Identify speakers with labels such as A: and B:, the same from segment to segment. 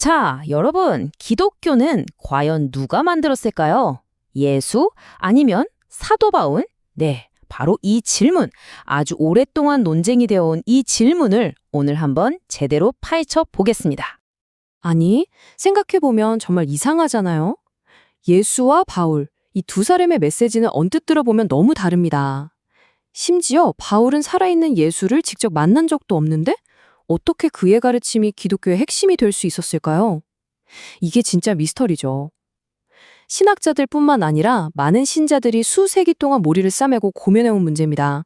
A: 자, 여러분, 기독교는 과연 누가 만들었을까요? 예수? 아니면 사도 바울? 네, 바로 이 질문, 아주 오랫동안 논쟁이 되어 온 이 질문을 오늘 한번 제대로 파헤쳐 보겠습니다.
B: 아니, 생각해보면 정말 이상하잖아요? 예수와 바울, 이 두 사람의 메시지는 언뜻 들어보면 너무 다릅니다. 심지어 바울은 살아있는 예수를 직접 만난 적도 없는데 어떻게 그의 가르침이 기독교의 핵심이 될 수 있었을까요? 이게 진짜 미스터리죠. 신학자들 뿐만 아니라 많은 신자들이 수세기 동안 머리를 싸매고 고민해온 문제입니다.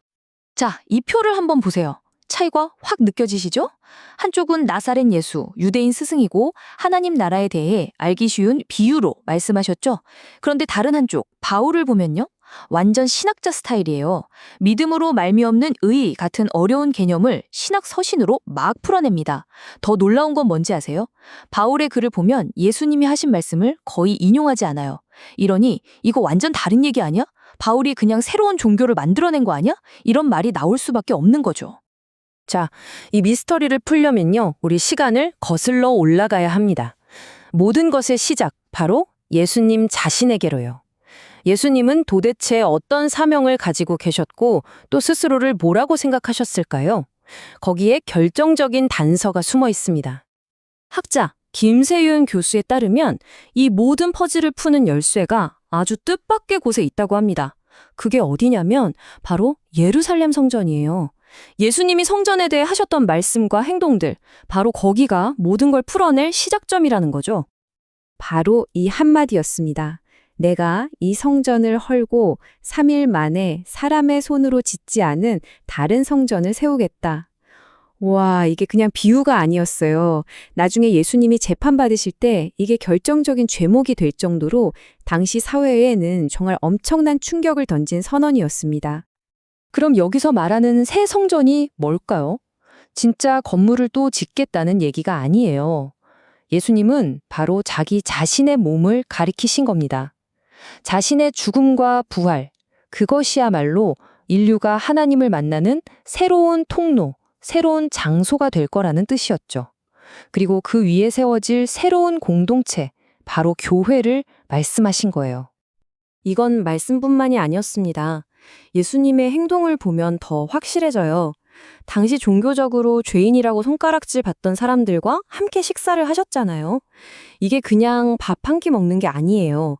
C: 자, 이 표를 한번 보세요. 차이가 확 느껴지시죠? 한쪽은 나사렛 예수, 유대인 스승이고 하나님 나라에 대해 알기 쉬운 비유로 말씀하셨죠? 그런데 다른 한쪽, 바울을 보면요. 완전 신학자 스타일이에요. 믿음으로 말미 없는 의 같은 어려운 개념을 신학 서신으로 막 풀어냅니다. 더 놀라운 건 뭔지 아세요? 바울의 글을 보면 예수님이 하신 말씀을 거의 인용하지 않아요. 이러니 이거 완전 다른 얘기 아니야? 바울이 그냥 새로운 종교를 만들어낸 거 아니야? 이런 말이 나올 수밖에 없는 거죠.
B: 이 미스터리를 풀려면요, 우리 시간을 거슬러 올라가야 합니다. 모든 것의 시작, 바로 예수님 자신에게로요. 예수님은 도대체 어떤 사명을 가지고 계셨고 또 스스로를 뭐라고 생각하셨을까요? 거기에 결정적인 단서가 숨어 있습니다. 학자 김세윤 교수에 따르면 이 모든 퍼즐을 푸는 열쇠가 아주 뜻밖의 곳에 있다고 합니다. 그게 어디냐면 바로 예루살렘 성전이에요. 예수님이 성전에 대해 하셨던 말씀과 행동들, 바로 거기가 모든 걸 풀어낼 시작점이라는 거죠. 바로 이 한마디였습니다. 내가 이 성전을 헐고 3일 만에 사람의 손으로 짓지 않은 다른 성전을 세우겠다. 와, 이게 그냥 비유가 아니었어요. 나중에 예수님이 재판받으실 때 이게 결정적인 죄목이 될 정도로 당시 사회에는 정말 엄청난 충격을 던진 선언이었습니다. 그럼 여기서 말하는 새 성전이 뭘까요? 진짜 건물을 또 짓겠다는 얘기가 아니에요. 예수님은 바로 자기 자신의 몸을 가리키신 겁니다. 자신의 죽음과 부활, 그것이야말로 인류가 하나님을 만나는 새로운 통로, 새로운 장소가 될 거라는 뜻이었죠. 그리고 그 위에 세워질 새로운 공동체, 바로 교회를 말씀하신 거예요. 이건 말씀뿐만이 아니었습니다. 예수님의 행동을 보면 더 확실해져요. 당시 종교적으로 죄인이라고 손가락질 받던 사람들과 함께 식사를 하셨잖아요. 이게 그냥 밥 한 끼 먹는 게 아니에요.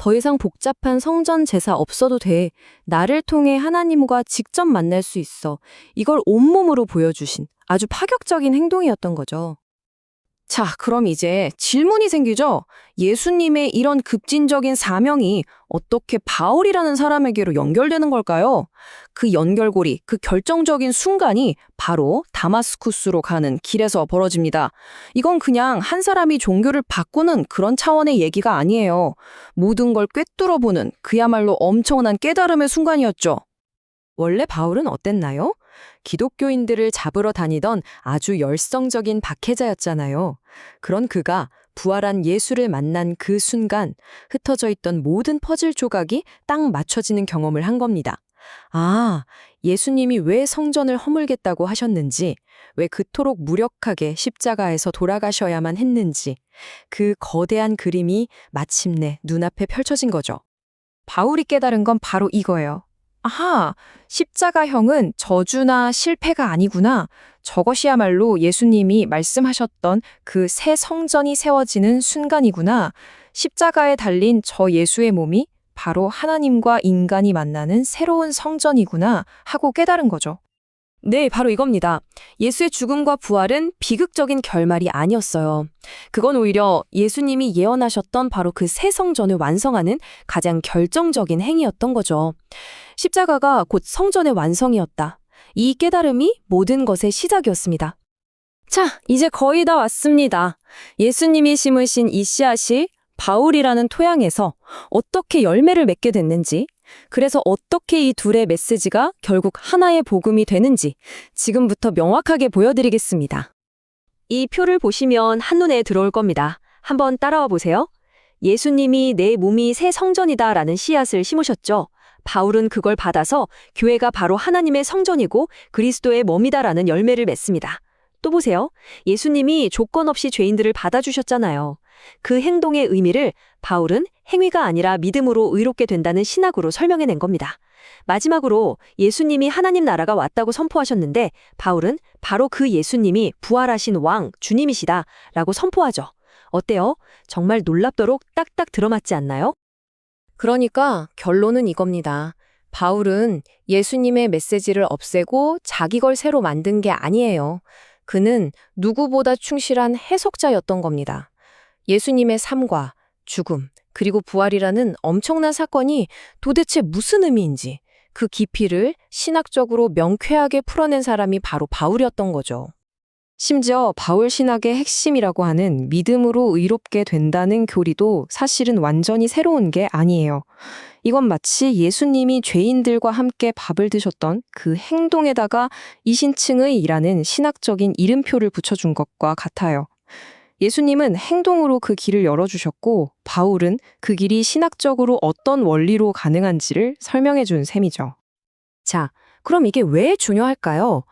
B: 더 이상 복잡한 성전 제사 없어도 돼. 나를 통해 하나님과 직접 만날 수 있어. 이걸 온몸으로 보여주신 아주 파격적인 행동이었던 거죠. 자, 그럼 이제 질문이 생기죠? 예수님의 이런 급진적인 사명이 어떻게 바울이라는 사람에게로 연결되는 걸까요? 그 연결고리, 그 결정적인 순간이 바로 다마스쿠스로 가는 길에서 벌어집니다. 이건 그냥 한 사람이 종교를 바꾸는 그런 차원의 얘기가 아니에요. 모든 걸 꿰뚫어 보는 그야말로 엄청난 깨달음의 순간이었죠. 원래 바울은 어땠나요? 기독교인들을 잡으러 다니던 아주 열성적인 박해자였잖아요. 그런 그가 부활한 예수를 만난 그 순간 흩어져 있던 모든 퍼즐 조각이 딱 맞춰지는 경험을 한 겁니다. 아, 예수님이 왜 성전을 허물겠다고 하셨는지, 왜 그토록 무력하게 십자가에서 돌아가셔야만 했는지, 그 거대한 그림이 마침내 눈앞에 펼쳐진 거죠. 바울이 깨달은 건 바로 이거예요. 아하, 십자가형은 저주나 실패가 아니구나. 저것이야말로 예수님이 말씀하셨던 그 새 성전이 세워지는 순간이구나. 십자가에 달린 저 예수의 몸이 바로 하나님과 인간이 만나는 새로운 성전이구나 하고 깨달은 거죠. 네, 바로 이겁니다. 예수의 죽음과 부활은 비극적인 결말이 아니었어요. 그건 오히려 예수님이 예언하셨던 바로 그 새 성전을 완성하는 가장 결정적인 행위였던 거죠. 십자가가 곧 성전의 완성이었다. 이 깨달음이 모든 것의 시작이었습니다. 자, 이제 거의 다 왔습니다. 예수님이 심으신 이 씨앗이 바울이라는 토양에서 어떻게 열매를 맺게 됐는지, 그래서 어떻게 이 둘의 메시지가 결국 하나의 복음이 되는지 지금부터 명확하게 보여드리겠습니다. 이 표를 보시면 한눈에 들어올 겁니다. 한번 따라와 보세요. 예수님이 내 몸이 새 성전이다 라는 씨앗을 심으셨죠. 바울은 그걸 받아서 교회가 바로 하나님의 성전이고 그리스도의 몸이다 라는 열매를 맺습니다.
D: 또 보세요. 예수님이 조건 없이 죄인들을 받아주셨잖아요. 그 행동의 의미를 바울은 행위가 아니라 믿음으로 의롭게 된다는 신학으로 설명해낸 겁니다. 마지막으로 예수님이 하나님 나라가 왔다고 선포하셨는데 바울은 바로 그 예수님이 부활하신 왕, 주님이시다 라고 선포하죠. 어때요? 정말 놀랍도록 딱딱 들어맞지 않나요?
B: 그러니까 결론은 이겁니다. 바울은 예수님의 메시지를 없애고 자기 걸 새로 만든 게 아니에요. 그는 누구보다 충실한 해석자였던 겁니다. 예수님의 삶과 죽음, 그리고 부활이라는 엄청난 사건이 도대체 무슨 의미인지 그 깊이를 신학적으로 명쾌하게 풀어낸 사람이 바로 바울이었던 거죠. 심지어 바울 신학의 핵심이라고 하는 믿음으로 의롭게 된다는 교리도 사실은 완전히 새로운 게 아니에요. 이건 마치 예수님이 죄인들과 함께 밥을 드셨던 그 행동에다가 이신층의 이라는 신학적인 이름표를 붙여준 것과 같아요. 예수님은 행동으로 그 길을 열어주셨고, 바울은 그 길이 신학적으로 어떤 원리로 가능한지를 설명해 준 셈이죠. 자, 그럼 이게 왜 중요할까요?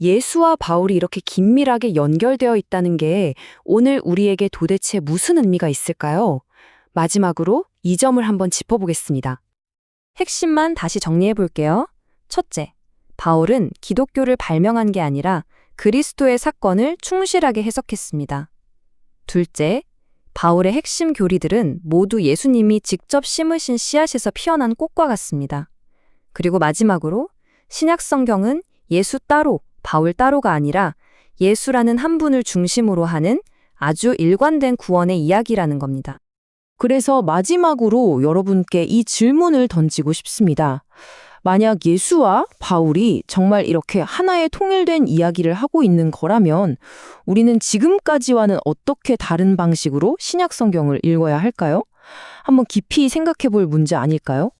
B: 예수와 바울이 이렇게 긴밀하게 연결되어 있다는 게 오늘 우리에게 도대체 무슨 의미가 있을까요? 마지막으로 이 점을 한번 짚어보겠습니다. 핵심만 다시 정리해 볼게요. 첫째, 바울은 기독교를 발명한 게 아니라 그리스도의 사건을 충실하게 해석했습니다. 둘째, 바울의 핵심 교리들은 모두 예수님이 직접 심으신 씨앗에서 피어난 꽃과 같습니다. 그리고 마지막으로 신약 성경은 예수 따로, 바울 따로가 아니라 예수라는 한 분을 중심으로 하는 아주 일관된 구원의 이야기라는 겁니다.
A: 그래서 마지막으로 여러분께 이 질문을 던지고 싶습니다. 만약 예수와 바울이 정말 이렇게 하나의 통일된 이야기를 하고 있는 거라면 우리는 지금까지와는 어떻게 다른 방식으로 신약 성경을 읽어야 할까요? 한번 깊이 생각해 볼 문제 아닐까요?